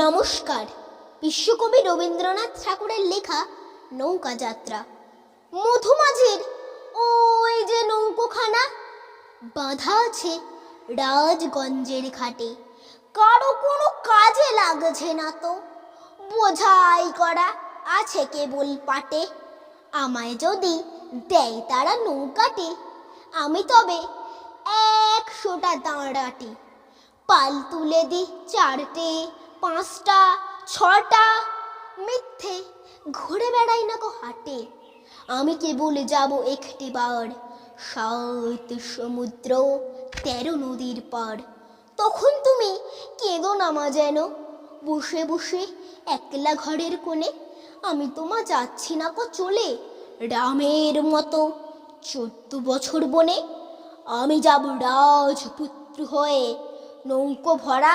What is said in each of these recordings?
নমস্কার। বিশ্বকবি রবীন্দ্রনাথ ঠাকুরের লেখা নৌকা যাত্রা মধুমাঝির ওই যে নৌকোখানা, বাঁধা আছে রাজগঞ্জের ঘাটে। কারও কোনো কাজে লাগছে না তো। বোঝাই করা আছে কেবল পাটে। আমায় যদি দেয় তারা নৌকাটে, আমি তবে একশোটা দাঁড়াটি। পাল তুলে দি চারটে পাঁচটা, ছটা, মিথ্যে, ঘুরে বেড়াই না কো হাটে। আমি কেবল যাব একটি বার সাত সমুদ্র, তেরো নদীর পার। তখন তুমি কেঁদো নামা যেন? বসে বসে একলা ঘরের কোণে আমি তোমা যাচ্ছি না কো চলে। রামের মতো চোদ্দ বছর বনে আমি যাব রাজপুত্র হয়ে নৌকো ভরা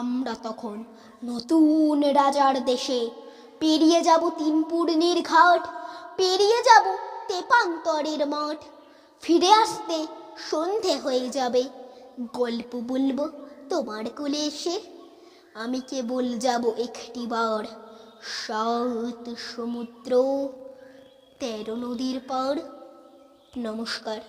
আমরা তখন নতুন রাজার দেশে। পেরিয়ে যাব তিন পূর্ণির ঘাট পেরিয়ে যাব তেপান্তরের মাঠ। ফিরে আসতে সন্ধে হয়ে যাবে, গল্প বলব তোমার কোলে এসে। আমি কেবল যাব একটি বার সাত সমুদ্র, তেরো নদীর পার নমস্কার।